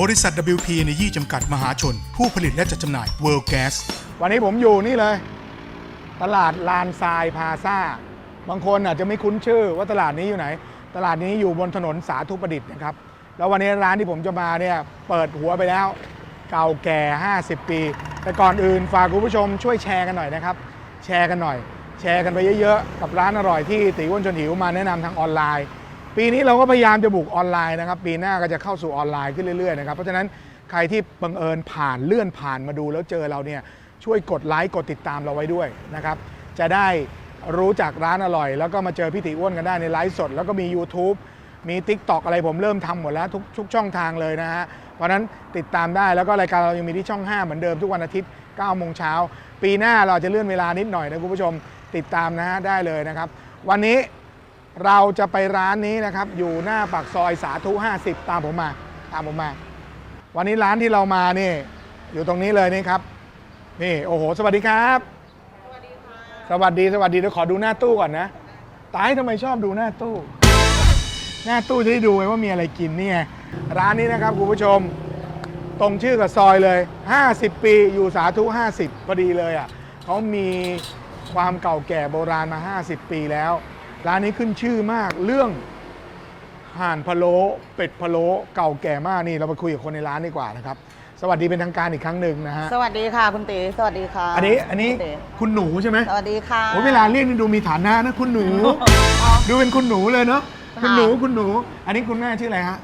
บริษัท WP Energy จำกัดมหาชน ผู้ผลิตและจัดจำหน่าย World Gas วันนี้ผมอยู่นี่เลย ตลาดลานทรายพาซาบางคนอาจจะไม่คุ้นชื่อว่าตลาดนี้อยู่ไหน ตลาดนี้อยู่บนถนนสาธุประดิษฐ์นะครับ แล้ววันนี้ร้านที่ผมจะมาเนี่ยเปิดหัวไปแล้ว เก่าแก่ 50 ปี แต่ก่อนอื่นฝากคุณผู้ชมช่วยแชร์กันหน่อยนะครับ แชร์กันหน่อย แชร์กันไปเยอะๆ กับร้านอร่อยที่ตีอ้วนชนหิวมาแนะนำทางออนไลน์ ปีนี้เราก็พยายามจะบุกออนไลน์นะครับ ปีหน้าก็จะเข้าสู่ออนไลน์ขึ้นเรื่อยๆนะครับเพราะฉะนั้นใครที่บังเอิญผ่านเลื่อนผ่านมาดูแล้วเจอเราเนี่ยช่วยกดไลค์กดติดตามเราไว้ด้วยนะครับจะได้รู้จักร้านอร่อย แล้วก็มาเจอพี่ติอ้วนกันได้ในไลฟ์สด แล้วก็มี YouTube มี Tik t o อกอะไรผมเริ่มทำหมดแล้วทุกทุกช่องทางเลยนะฮะเพราะฉะนั้นติดตามได้แล้วก็รายการเรายังมีที่ช่อง 5 เหมือนเดิมทุกวันอาทิตย์9โมงเช้าปีหน้าเราจะเลื่อนเวลานิดหน่อยนะคุณผู้ชมติดตามนะฮะได้เลยนะครับ วันนี้ เราจะไปร้านนี้นะครับ อยู่หน้าปากซอยสาธุ 50 ตามผมมา ตามผมมา วันนี้ร้านที่เรามานี่ อยู่ตรงนี้เลยนี่ครับ นี่โอ้โห สวัสดีครับ สวัสดีสวัสดีสวัสดีเดี๋ยวขอดูหน้าตู้ก่อนนะ ตายทำไมชอบดูหน้าตู้ หน้าตู้จะได้ดูไงว่ามีอะไรกินนี่ไงร้านนี้นะครับคุณผู้ชม ตรงชื่อกับซอยเลย 50 ปีอยู่สาธุ 50พอดีเลยอะเขามีความเก่าแก่โบราณมา 50 ปีแล้ว ร้านนี้ขึ้นชื่อมากเรื่องห่านพะโล้เป็ดพะโล้เก่าแก่มากนี่เราไปคุยกับคนในร้านดีกว่านะครับ สวัสดีเป็นทางการอีกครั้งหนึ่งนะฮะสวัสดีค่ะคุณตีสวัสดีค่ะอันนี้อันนี้คุณตีคุณหนูใช่ไหมสวัสดีค่ะโอ้เวลาเรียกนี่ดูมีฐานะนะคุณหนู ดูเป็นคุณหนูเลยเนาะคุณหนูคุณหนู อันนี้คุณแม่ชื่ออะไรฮะ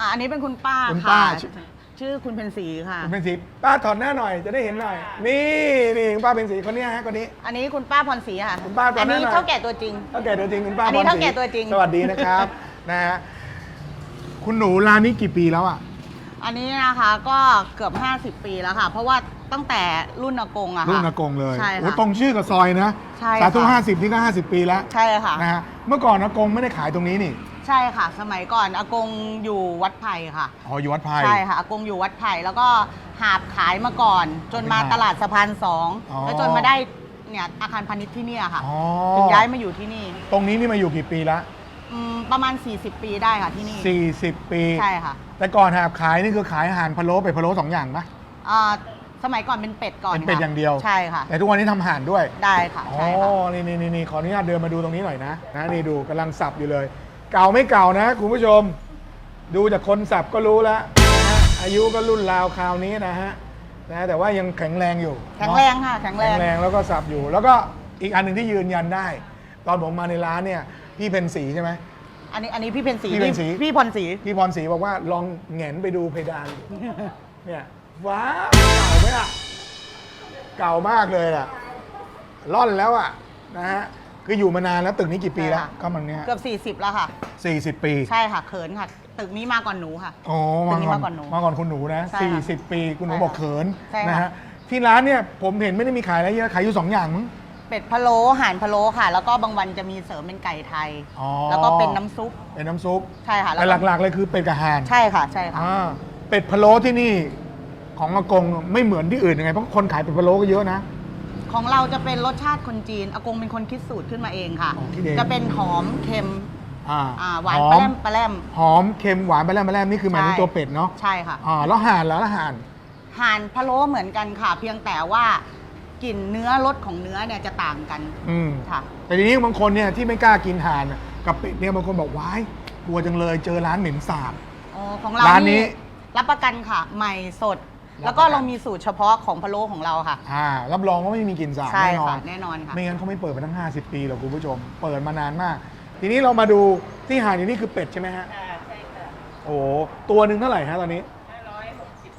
อะอันนี้เป็นคุณป้าคุณค่ะป้า ชื่อคุณเพนสีค่ะ คุณเป็นสีป้าถอดหน้าหน่อยจะได้เห็นหน่อย นี่นี่คุณป้าเป็นสีคนเนี้ยฮะคนนี้ อันนี้คุณป้าพรศรีค่ะ คุณป้าพรอันนี้แน่นอน เท่าแก่ตัวจริง เท่าแก่ตัวจริงคุณป้าอันนี้พรศรีเท่าแก่ตัวจริง สวัสดีนะครับ นะฮะคุณหนูร้านนี้กี่ปีแล้วอะ อันนี้นะคะก็เกือบ 50 ปีแล้วค่ะ เพราะว่าตั้งแต่รุ่นอากงอะค่ะรุ่นอากงเลยใช่โอ้ค่ะ ตรงชื่อกับซอยนะใช่สาธุค่ะ ห้าสิบนี่ก็ห้าสิบปีแล้วใช่ค่ะ นะฮะเมื่อก่อนอากงไม่ได้ขายตรงนี้นี่ ใช่ค่ะ สมัยก่อนอากงอยู่วัดไผ่ค่ะ อ๋ออยู่วัดไผ่ใช่ค่ะอากงอยู่วัดไผ่แล้วก็หาบขายมาก่อน จนมาเป็นหาบตลาดสะพานสองอ๋อ แล้วจนมาได้เนี่ยอาคารพาณิชย์ที่เนี่ยค่ะ อ๋อถึงย้ายมาอยู่ที่นี่ตรงนี้นี่มาอยู่กี่ปีละอืมประมาณ 40 ปีได้ค่ะที่นี่สี่สิบปี ใช่ค่ะแต่ก่อนหาบขายนี่คือขายอาหารพะโล้เป็ดพะโล้สองอย่างปะอ่าสมัยก่อนเป็นเป็ดก่อนเป็นเป็ดค่ะอย่างเดียว ใช่ค่ะ แต่ทุกวันนี้ทำอาหารด้วยได้ค่ะอ๋อใช่ค่ะ นี่นี่นี่นี่ขออนุญาตเดินมาดูตรงนี้หน่อยนะนะนี่ดูกำลังสับอยู่เลย เก่าไม่เก่านะคุณผู้ชม ดูจากคนสับก็รู้แล้วนะฮะอายุก็รุ่นราวคราวนี้นะฮะนะแต่ว่ายังแข็งแรงอยู่แข็งแรงค่ะแข็งแรแข็งงแรงแล้วก็สับอยู่ แล้วก็อีกอันหนึ่งที่ยืนยันได้ ตอนผมมาในร้านเนี่ยพี่เพนสีใช่ไหม อันนี้อันนี้พี่เพนสีพี่เพนสีพี่พรศรีพี่พรศรีบอกว่าลองแหงนไปดูเพดานเนี่ยว้าวเก่าไหมอะ เก่ามากเลยอะร่อนแล้วอะนะฮะ คืออยู่มานานแล้วตึกนี้กี่ปีแล้วก็มันเนี้ยเกือบ 40 แล้วค่ะ สี่สิบปีใช่ค่ะเขินค่ะ ตึกนี้มาก่อนหนูค่ะ โอ้ตึมากนี้ก่อนมาก่อนหนูมาก่อนคุณหนูนะใช่สี่ค่ะสิบปีคุณหนูใช่บอกค่ะเขินใช่ค่ะ นะฮะที่ร้านเนี่ยผมเห็นไม่ได้มีขายอะไรเยอะขายอยู่สองอย่างมั้ง เป็ดพะโล้ห่านพะโล้ค่ะ แล้วก็บางวันจะมีเสริมเป็นไก่ไทย อ๋อ แล้วก็เป็นน้ำซุป เป็นน้ำซุปใช่ค่ะแต่แล้วก็หลักๆเลยคือเป็ดกับห่านใช่ค่ะ ใช่ค่ะ อ่าเป็ดพะโล้ที่นี่ของอากงไม่เหมือนที่อื่นยังไงเพราะคนขายเป็ดพะโล้ก็เยอะนะ ของเราจะเป็นรสชาติคนจีนอากงเป็นคนคิดสูตรขึ้นมาเองค่ะ อ๋อคิดเอง จะเป็นหอมเค็มอ่าอ่าหวานหปอลามแรมปลาแรมหอมเค็มหวานไปแล้วไปแล้วนี่คือหมายถึงใช่ ตัวเป็ดเนาะใช่ค่ะ อ่าแล้วห่านแล้วแล้วห่าน ห่านพะโล้เหมือนกันค่ะ เพียงแต่ว่ากลิ่นเนื้อรสของเนื้อเนี่ยจะต่างกันอืม ค่ะ แต่ทีนี้บางคนเนี่ยที่ไม่กล้ากินห่านอะกับเป็ดเนี่ยบางคนบอกว้ายกลัวจังเลยเจอร้านเหม็นสาบ อ๋อของเราร้านนี้ รับประกันค่ะ ใหม่สดรับ แล้วก็ประกันเรามีสูตรเฉพาะของพะโล้ของเราค่ะ อ่ารับรองว่าไม่มีกลิ่นสาบใช่แน่นอค่ะน แน่นอนค่ะ ไม่งั้นเขาไม่เปิดมาตั้ง 50 ปีหรอกคุณผู้ชม เปิดมานานมาก ทีนี้เรามาดูที่ห่านอยู่นี่คือเป็ดใช่ไหมฮะโอ้โหตัวหนึ่งเท่าไหร่ฮะตอนนี้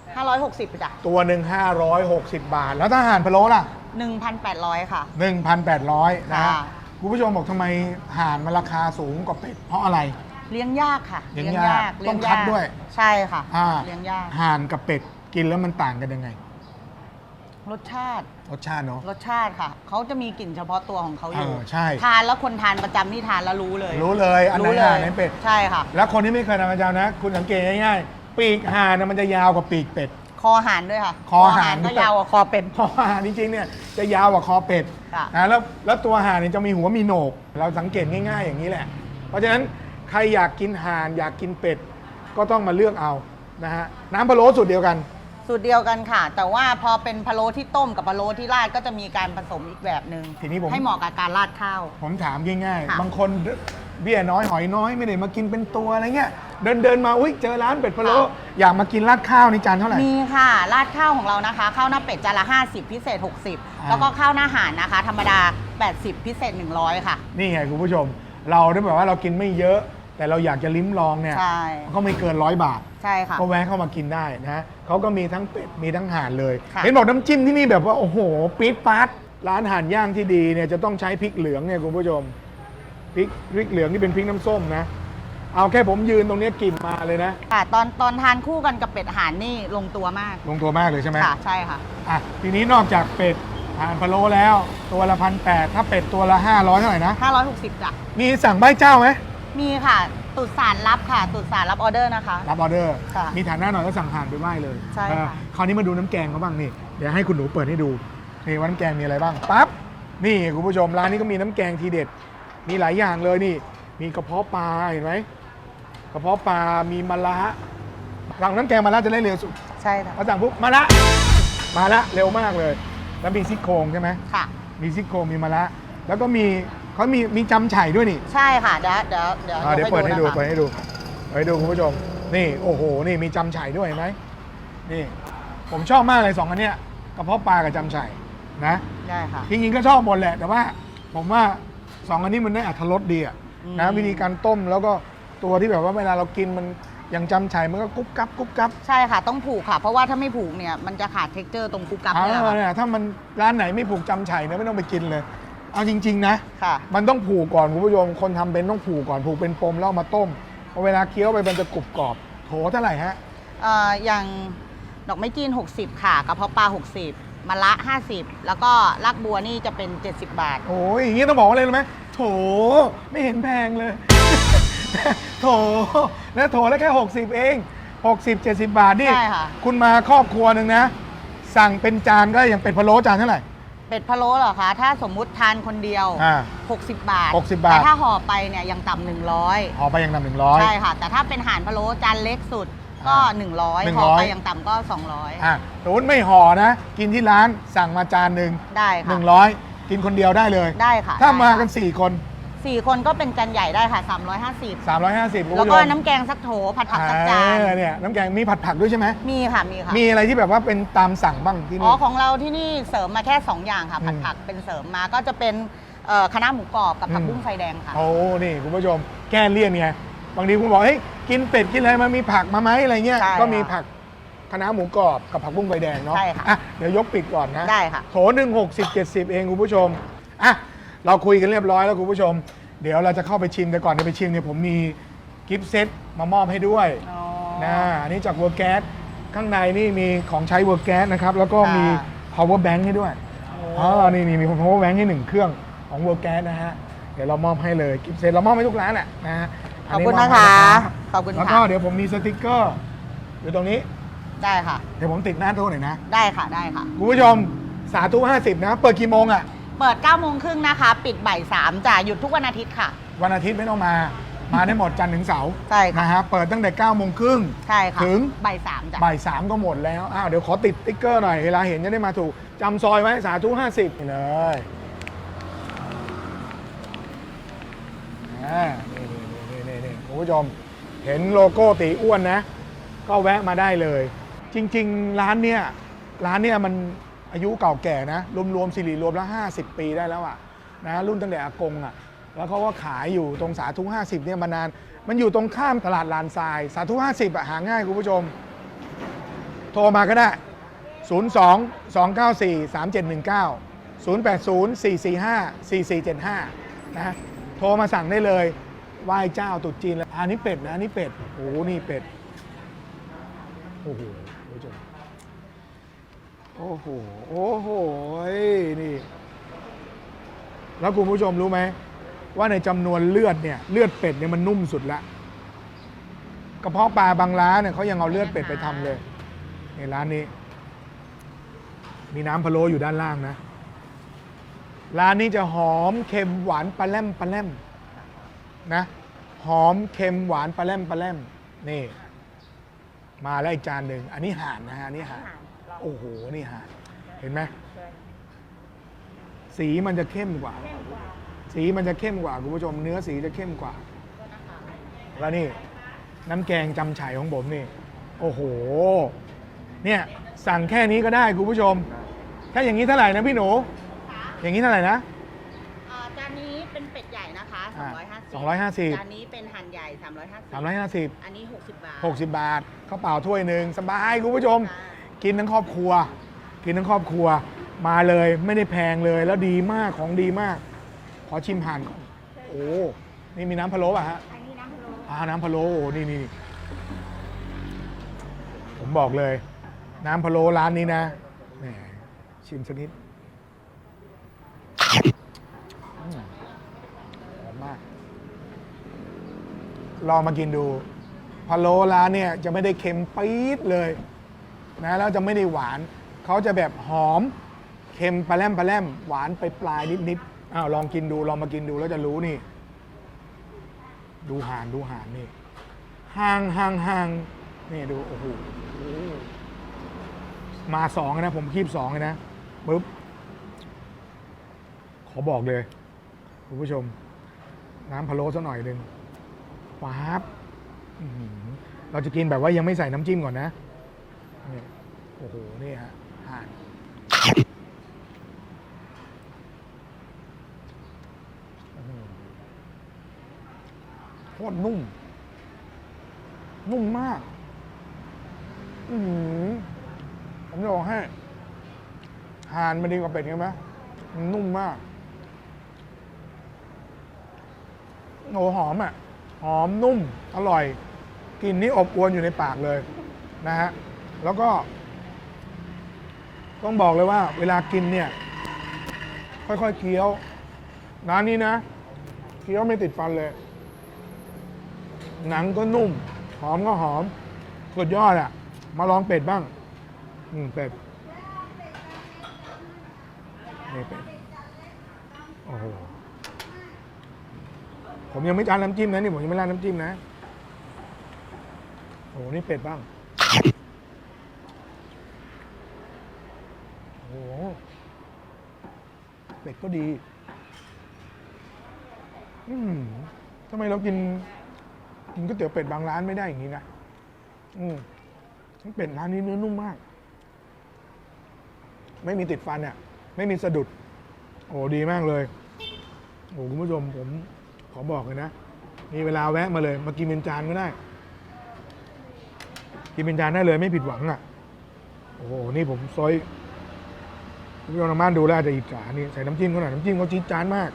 560จ้ะตัวหนึ่ง560 บาท แล้วถ้าห่านพะโล้ล่ะ 1,800 ค่ะ 1,800นะฮะค่ะ คุณผู้ชมบอกทำไมห่านมันราคาสูงกว่าเป็ดเพราะอะไร เลี้ยงยากค่ะเลี้ยงยากเลี้ยต้องคัดด้วย ใช่ค่ะ อ่าเลี้ยงยาก ห่านกับเป็ด กินแล้วมันต่างกันยังไง รสชาติ รสชาติเนาะ รสชาติค่ะ เขาจะมีกลิ่นเฉพาะตัวของเขาอยู่เออใช่ ทานแล้วคนทานประจำนี่ทานแล้วรู้เลยรู้เลยอันไหนรู้เลห่านยไหนเป็ด ใช่ค่ะ แล้วคนที่ไม่เคยทำประจำนะ คุณสังเกตง่ายๆ ปีกห่านนะมันจะยาวกว่าปีกเป็ด คอหานด้วยค่ะคอหานก็ยาวกว่าคอเป็ด คอห่านจริงๆเนี่ยจะยาวกว่าคอเป็ดค่ะ นะแล้วแล้วตัวห่านเนี่ยจะมีหัวมีโหนก เราสังเกตง่าย ๆ อย่างนี้แหละ เพราะฉะนั้นใครอยากกินห่านอยากกินเป็ด ก็ต้องมาเลือกเอานะฮะน้ำพะโล้สูตรเดียวกัน สูตรเดียวกันค่ะ แต่ว่าพอเป็นพะโล้ที่ต้มกับพะโล้ที่ราดก็จะมีการผสมอีกแบบหนึ่งทีนี้ผมให้เหมาะกับการราดข้าว ผมถามง่ายค่ะ ๆ บางคนเบี้ยน้อยหอยน้อยไม่ได้มากินเป็นตัวอะไรเงี้ย เดินเดินๆมาอุ้ยเจอร้านเป็ดพะโล้อยากมากินราดข้าวในจานเท่าไหร่ มีค่ะ ราดข้าวของเรานะคะ ข้าวหน้าเป็ดจานละ 50 พิเศษ 60 แล้วก็ข้าวหน้าห่านนะคะ ธรรมดา 80 พิเศษ 100 ค่ะ นี่ไงคุณผู้ชม เราได้แบบว่าเรากินไม่เยอะ แต่เราอยากจะลิ้มลองเนี่ยใช่ ก็ไม่เกินร้อยบาท ใช่ค่ะ ก็แวะเข้ามากินได้นะเขาก็มีทั้งเป็ด มีทั้งห่านเลย ค่ะ เห็นบอกน้ำจิ้มที่นี่แบบว่า โอ้โห ปี๊ดป๊าดร้านห่านย่างที่ดีเนี่ยจะต้องใช้พริกเหลืองเนี่ยคุณผู้ชมพริกพริกเหลืองที่เป็นพริกน้ำส้มนะ เอาแค่ผมยืนตรงเนี้ยกลิ่นมาเลยนะ ค่ะ ตอนตอนทานคู่กันกับเป็ดห่านนี่ลงตัวมาก ลงตัวมากเลยใช่ไหมค่ะ ใช่ค่ะ อะทีนี้นอกจากเป็ดห่านพะโล้แล้ว ตัวละพันแปดถ้าเป็ดตัวละห้าร้อยเท่าไหร่นะ 560จ้ะมีสั่งใบเจ้าไหม มีค่ะตุดสารรับค่ะตุดสารรับออเดอร์นะคะ รับออเดอร์ ค่ะมีฐานหน้าหน่อยก็สั่งห่านไปไหว้เลยใช่ค่ะ เออคราวนี้มาดูน้ำแกงเขาบ้างนี่ เดี๋ยวให้คุณหนูเปิดให้ดู นี่ว่าน้ำแกงมีอะไรบ้าง ปั๊บ นี่คุณผู้ชมร้านนี้ก็มีน้ำแกงทีเด็ด มีหลายอย่างเลยนี่ มีกระเพาะปลาเห็นไหมกระเพาะปลา มีมะระสั่งน้ำแกงมาละจะได้เร็วสุดใช่ค่ะพอสั่งปุ๊บมาละมาละเร็วมากเลย แล้วมีซี่โครงใช่ไหม ค่ะ มีซี่โครงมีมะระแล้วก็มี เขามีมีจำไฉ่ด้วยนี่ใช่ค่ะเดี๋ยวเดี๋ยวเดี๋ยวอ่าเดี๋ยวเปิดให้ดูนะคะเปิดให้ดูเปิดให้ดูคุณผู้ชม นี่โอ้โหนี่มีจำไฉ่ด้วยเห็นไหมนี่ ผมชอบมากเลยสองอันเนี้ยกระเพาะปลากับจำไฉ่นะ ได้ค่ะ จริงๆก็ชอบหมดแหละ แต่ว่าผมว่าสองอันนี้มันได้อัตรสดีอะอืม นะวิธีการต้มแล้วก็ตัวที่แบบว่าเวลาเรากินมันอย่างจำไฉ่มันก็กรุบกรับกรุบกรับใช่ค่ะต้องผูกค่ะ เพราะว่าถ้าไม่ผูกเนี่ยมันจะขาดเท็กเจอร์ตรงกุกกับเอาเนี่ยค่ะ เนี่ยถ้ามันร้านไหนไม่ผูกจำไฉ่เนี่ยไม่ต้องไปกินเลย เอาจริง ๆ นะ ค่ะ มันต้องผูกก่อนคุณผู้ชม คนทำเป็นต้องผูกก่อนผูกเป็นปมแล้วเอามาต้มพอเวลาเคี้ยวไปมันจะกรุบกรอบโถเท่าไหร่ฮะ เอ่ออย่างดอกไม้จีน 60 ค่ะกระเพาะปลา 60มะละ 50 แล้วก็รากบัวนี่จะเป็น 70 บาท โอ้ยอย่างนี้ต้องบอกว่าอะไรรู้ไหมโถไม่เห็นแพงเลย โถนะโถแล้วแค่ 60 เอง 60 70 บาทนี่ใช่ค่ะ คุณมาครอบครัวหนึ่งนะ สั่งเป็นจานก็อย่างเป็ดพะโล้จานเท่าไหร่ เป็ดพะโล้เหรอคะ ถ้าสมมุติทานคนเดียว อ่า 60 บาท 60บาท แต่ถ้าห่อไปเนี่ยยังต่ำ100ห่อไปอย่างนำหนึ่งร้อย ใช่ค่ะ แต่ถ้าเป็นห่านพะโล้จานเล็กสุดก็ อ่า100 100 ห่อไปยังต่ำก็ 200 อะสมมติไม่ห่อนะ กินที่ร้านสั่งมาจานหนึ่งได้หค่ะนึ่งร้อยกินคนเดียวได้เลย ได้ค่ะถ้าได้มาค่ะกัน 4 คน สี่คนก็เป็นจานใหญ่ได้ค่ะ 350 350คุณแล้วผู้ชก็มน้ำแกงสักโถผัดผักสักจานเออเนี่ยน้ำแกงมีผัดผักด้วยใช่ไหมมีค่ะมีค่ะ มีอะไรที่แบบว่าเป็นตามสั่งบ้างที่อ๋นี่ อของเราที่นี่เสริมมาแค่ 2 อย่างค่ะ ผัดอืมผักเป็นเสริมมาก็จะเป็นเอ่อคณะน้าหมูกรอบกับผักอืม บุ้งไฟแดงค่ะ โอ้นี่คุณผู้ชมแก้เลี่ยนไงบางทีคุณบอกเฮ้ยกินเป็ดกินอะไรมามีผักมาไหมอะไรเงี้ยใช่ก็มีค่ะผักคะน้าหมูกรอบกับผักบุ้งใบแดงเนาะใช่ค่ะ อะเดี๋ยวยกปิดก่อนนะ ได้ค่ะ โถหนึ่งหกสิบเจ็ดสิบเองคุณผู้ชม อะ เราคุยกันเรียบร้อยแล้วคุณผู้ชม เดี๋ยวเราจะเข้าไปชิมแต่ก่อนจะไปชิมเนี่ยผมมีกิฟต์เซตมามอบให้ด้วยอ๋อ นะอันนี้จากเวอร์แก๊สข้างในนี่มีของใช้เวอร์แก๊สนะครับแล้วก็ค่ะมี power bank ให้ด้วยโอ้อ๋อนี่นี่มี power bank ให้หนึ่งเครื่องของเวอร์แก๊สนะฮะเดี๋ยวเรามอบให้เลยกิฟต์เซตเรามอบให้ทุกร้านแหละนะฮะขอบคุณมนะให้คะ รับ ขอบคุณแล้วก็ค่ะ เดี๋ยวผมมีสติกเกอร์อยู่ตรงนี้ ได้ค่ะ เดี๋ยวผมติดหน้าโต๊ะหน่อยนะ ได้ค่ะ ได้ค่ะ คุณผู้ชมสาธุ50 นะ เปิดกี่โมงอะ เปิด9โมงครึ่งนะคะ ปิดบ่าย3จ้ะหยุดทุกวันอาทิตย์ค่ะ วันอาทิตย์ไม่ต้องมา มาได้หมดจันทร์ถึงเสาร์ใช่ค่ะ นะฮะเปิดตั้งแต่9โมงครึ่ง ใช่ค่ะถึง บ่าย3จ้ะบ่ายสามก็หมดแล้วอ้าวเดี๋ยวขอติดติ๊กเกอร์หน่อยเวลาเห็นจะได้มาถูกจำซอยไว้สาธุ50นี่เลยอ่านี่นี่นี่นี่คุณผู้ชมเห็นโลโก้ตีอ้วนนะ ก็แวะมาได้เลย จริง ๆ ร้านเนี้ยร้านเนี้ยมัน อายุเก่าแก่นะ รวมๆสิริรวมแล้ว 50 ปีได้แล้วอะนะรุ่นตั้งแต่อากงอะแล้วเขาก็ขายอยู่ตรงสาธุ50เนี่ยมานาน มันอยู่ตรงข้ามตลาดลานทราย สาธุ50อะหาง่ายคุณผู้ชม โทรมาก็ได้ 02 294 3719 080 445 4475 นะ โทรมาสั่งได้เลยไหว้เจ้าตรุษจีนแล้วอันนี้เป็ดนะอันนี้เป็ด โอ้โห นี่เป็ด โอ้โหคุณผู้ชม โอ้โห โอ้โห นี่ แล้วคุณผู้ชมรู้ไหม ว่าในจำนวนเลือดเนี่ย เลือดเป็ดเนี่ยมันนุ่มสุดละกระเพาะปลาบางร้านเนี่ยเขายังเอาเลือดเป็ดไปทำเลยในร้านนี้ มีน้ำพะโล้อยู่ด้านล่างนะ ร้านนี้จะหอมเค็มหวานปลาแล่มปลาแล่มนะ หอมเค็มหวานปลาแล่มปลาแล่มนี่ มาแล้วอีกจานหนึ่ง อันนี้ห่านนะฮะ อันนี้ห่าน โอ้โห นี่ห่านเห็นไหม สีมันจะเข้มกว่า สีมันจะเข้มกว่าคุณผู้ชม เนื้อสีจะเข้มกว่า แล้วนี่ น้ำแกงจำฉ่ายของผมนี่ โอ้โห เนี่ย สั่งแค่นี้ก็ได้คุณผู้ชม แค่อย่างนี้เท่าไหร่นะพี่หนู อย่างนี้เท่าไหร่นะ อ่าจานนี้เป็นเป็ดใหญ่นะคะอ่า250 250 จานนี้เป็นหั่นใหญ่ 350 350 อันนี้ 60 บาท 60 บาทข้าวเปล่าถ้วยหนึ่งสบายคุณผู้ชม ค่ะ กินทั้งครอบครัว กินทั้งครอบครัวมาเลยไม่ได้แพงเลยแล้วดีมากของดีมาก ขอชิมห่านก่อนโอ้นี่มีน้ำพะโล้ป่ะฮะอันนี้น้ำพะโล้อ่าน้ำพะโล้โอ้นี่นี่ผมบอกเลย น้ำพะโล้ร้านนี้นะแหมชิมสักนิดอืมหอมมาก ลองมากินดูพะโล้ร้านเนี่ยจะไม่ได้เค็มปี๊ดเลย นะแล้วจะไม่ได้หวาน เขาจะแบบหอมเค็มปลาแรมปลาแรมหวานไปปลายนิดๆอ้าวลองกินดูลองมากินดูแล้วจะรู้นี่ ดูห่านดูห่านนี่ห่างห่างห่างนี่ดูโอ้โหมาสองนะ ผมคีบสองเลยนะปึ๊บขอบอกเลยคุณผู้ชม น้ำพะโล้สักหน่อยหนึ่งป๊าบเราจะกินแบบว่ายังไม่ใส่น้ำจิ้มก่อนนะ นี่โอ้โห นี่ฮะห่านโคตรนุ่ม นุ่มมาก อือหือผมจะบอกให้ห่านมันดีกว่าเป็ดใช่ไหมนุ่มมากโอ้หอมอะ หอมนุ่ม อร่อยกลิ่นนี่อบอวนอยู่ในปากเลยนะฮะ แล้วก็ ต้องบอกเลยว่า เวลากินเนี่ย ค่อยๆเคี้ยวร้านนี้นะเคี้ยวไม่ติดฟันเลย หนังก็นุ่ม หอมก็หอมสุดยอดอะมาลองเป็ดบ้าง อืมเป็ดนี่เป็ดโอ้โหผมยังไม่จานน้ำจิ้มนะนี่ผมยังไม่ราดน้ำจิ้มนะโอ้โหนี่เป็ดบ้าง โอ้โห เป็ดก็ดี อืมทำไมเรากินกินก๋วยเตี๋ยวเป็ดบางร้านไม่ได้อย่างนี้นะอืมเป็ดร้านนี้เนื้อนุ่มมาก ไม่มีติดฟันเนี่ยไม่มีสะดุด โอ้ดีมากเลยโอ้คุณผู้ชมผมขอบอกเลยนะมีเวลาแวะมาเลย มากินเป็นจานก็ได้ กินเป็นจานได้เลยไม่ผิดหวังอะ โอ้โห นี่ผมซอย คุณผู้ชมทางบ้านดูแล้วอาจจะอิจฉานี่ใส่น้ำจิ้มเขาหน่อยน้ำจิ้มเขาจี๊ดจานมาก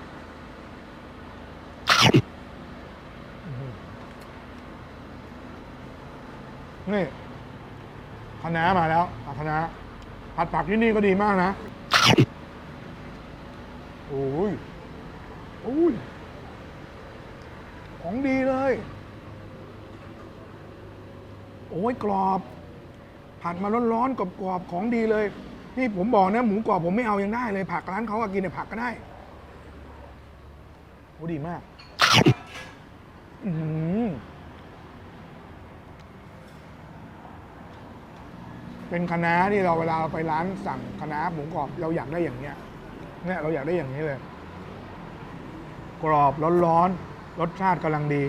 นี่คะน้ามาแล้วผัดคะน้าผัดผักที่นี่ก็ดีมากนะโอ้ยโอ้ยของดีเลย โอ้ยกรอบ ผัดมาร้อนๆกรอบๆของดีเลย นี่ผมบอกนะ หมูกรอบผมไม่เอายังได้เลยผักร้านเขาก็กินแต่ผักก็ได้โอ้ดีมากอืเป็นคณะที่เราเวลาเราไปร้านสั่งคณะหมูกรอบเราอยากได้อย่างเนี้ยเนี่ยเราอยากได้อย่างนี้เลย กรอบร้อนๆรสชาติกำลังดี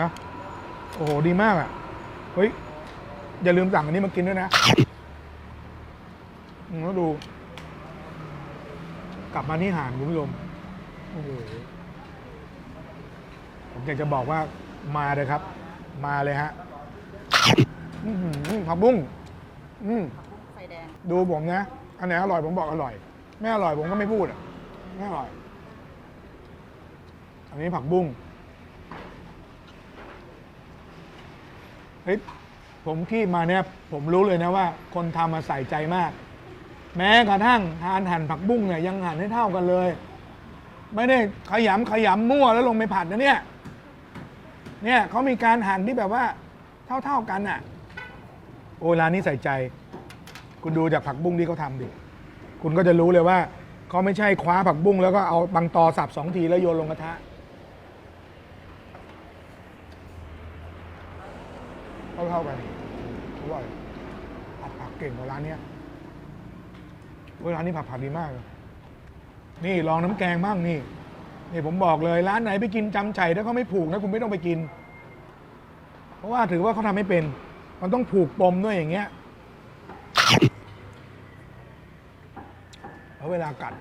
นะ โอ้โหดีมากอะ่ะ เฮ้ย อย่าลืมสั่งอันนี้มากินด้วยนะ แล้วดู กลับมาที่หานคุณผู้ชมโอ้โหผมอยากจะบอกว่ามาเลยครับ มาเลยฮะอื้อหือผักบุ้งอืม ไฟแดง ดูผมนะ อันไหนอร่อยผมบอกอร่อย ไม่อร่อยผมก็ไม่พูดอะ ไม่อร่อย อันนี้ผักบุ้ง เฮ้ย ผมขี้มาเนี่ย ผมรู้เลยนะว่า คนทำมาใส่ใจมาก แม้กระทั่งทานหั่นผักบุ้งเนี่ยยังหั่นให้เท่ากันเลย ไม่ได้ขยำขยำมั่วแล้วลงไปผัดนะเนี่ยเนี่ยเขามีการหั่นที่แบบว่าเท่าๆกันอะ โอ้ร้านนี้ใส่ใจ คุณดูจากผักบุ้งที่เขาทำดิคุณก็จะรู้เลยว่าเขาไม่ใช่คว้าผักบุ้งแล้วก็เอาบางตอสับสองทีแล้วโยนลงกระทะเท่าๆกันโอ้ผัดผักเก่งกว่าร้านเนี้ย เวลานี้ผัดผักดีมากเลยนี่ลองน้ำแกงบ้างนี่นี่ผมบอกเลยร้านไหนไปกินจำใจถ้าเขาไม่ผูกนะคุณไม่ต้องไปกิน เพราะว่าถือว่าเขาทำไม่เป็น มันต้องผูกปมด้วยอย่างเงี้ยแล้วเวลากัด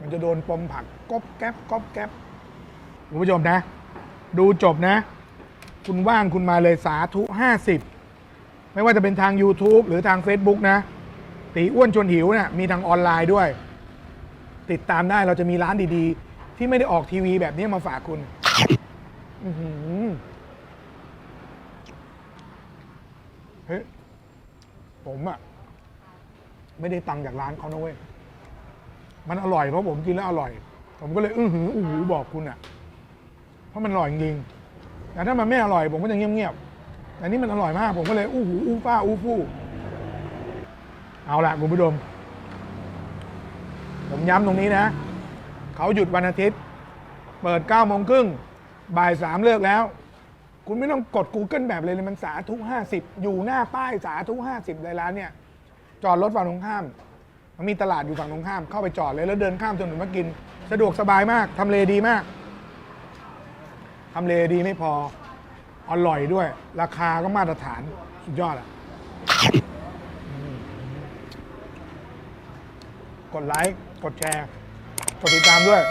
มันจะโดนปมผักก๊อบแก๊บก๊อบแก๊บคุณผู้ชมนะ ดูจบนะ คุณว่างคุณมาเลยสาธุ 50 ไม่ว่าจะเป็นทาง YouTube หรือทาง Facebook นะ ตีอ้วนชวนหิวเนะ่ยมีทางออนไลน์ด้วย ติดตามได้เราจะมีร้านดีๆ ที่ไม่ได้ออกทีวีแบบนี้มาฝากคุณอื้อหือเฮ้ยผมอะไม่ได้ตังค์จากร้านเขานะเว้ยมันอร่อยเพราะผมกินแล้วอร่อย ผมก็เลยอื้อหืออู้หูบอกคุณอะเพราะมันอร่อยจริงแต่ถ้ามันไม่อร่อย ผมก็จะเงียบๆแต่นี่มันอร่อยมาก ผมก็เลยอู้หูอู้ฟ้าอู้ฟู่ เอาละคุณผู้ชมผมย้ำตรงนี้นะ เขาหยุดวันอาทิตย์ เปิด9ก้าโมงครึ่งบ่ายสามเลิกแล้ว คุณไม่ต้องกด Google แบบเลยเลยมันสาธุห้าสิบอยู่หน้าป้ายสาธุห้าสิบเลยร้านเนี่ย จอดรถฝั่งตรงข้าม มันมีตลาดอยู่ฝั่งตรงข้าม เข้าไปจอดเลยแล้วเดินข้ามถนนมากิน สะดวกสบายมากทำเลดีมากทำเลดีไม่พออร่อยด้วย ราคาก็มาตรฐานสุดยอดอะอืม กดไลค์ กดแชร์ กดติดตามด้วย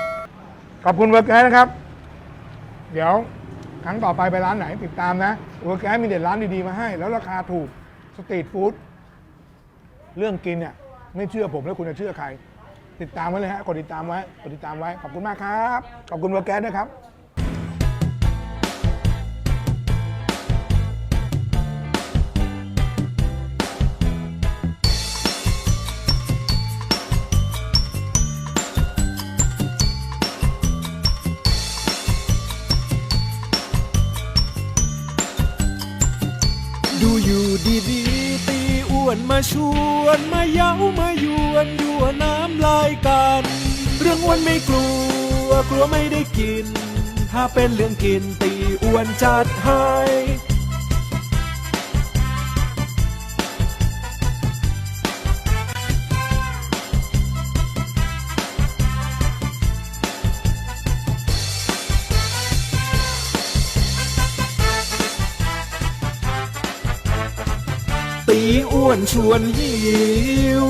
ขอบคุณเวิร์กแกสนะครับ เดี๋ยวครั้งต่อไปไปร้านไหนติดตามนะเวิร์กแกสมีเด็ดร้านดีๆมาให้ แล้วราคาถูกสตรีทฟู้ดเรื่องกินเนี่ยไม่เชื่อผมแล้วคุณจะเชื่อใคร ติดตามไว้เลยฮะ กดติดตามไว้ กดติดตามไว้ ขอบคุณมากครับ ขอบคุณเวิร์กแกสด้วยครับ วนมาชวนมาเย้ามายวนยั่วน้ำลายกัน เรื่องอ้วนไม่กลัว กลัวไม่ได้กิน ถ้าเป็นเรื่องกินตีอ้วนจัดให้ อ้วนชวนหิว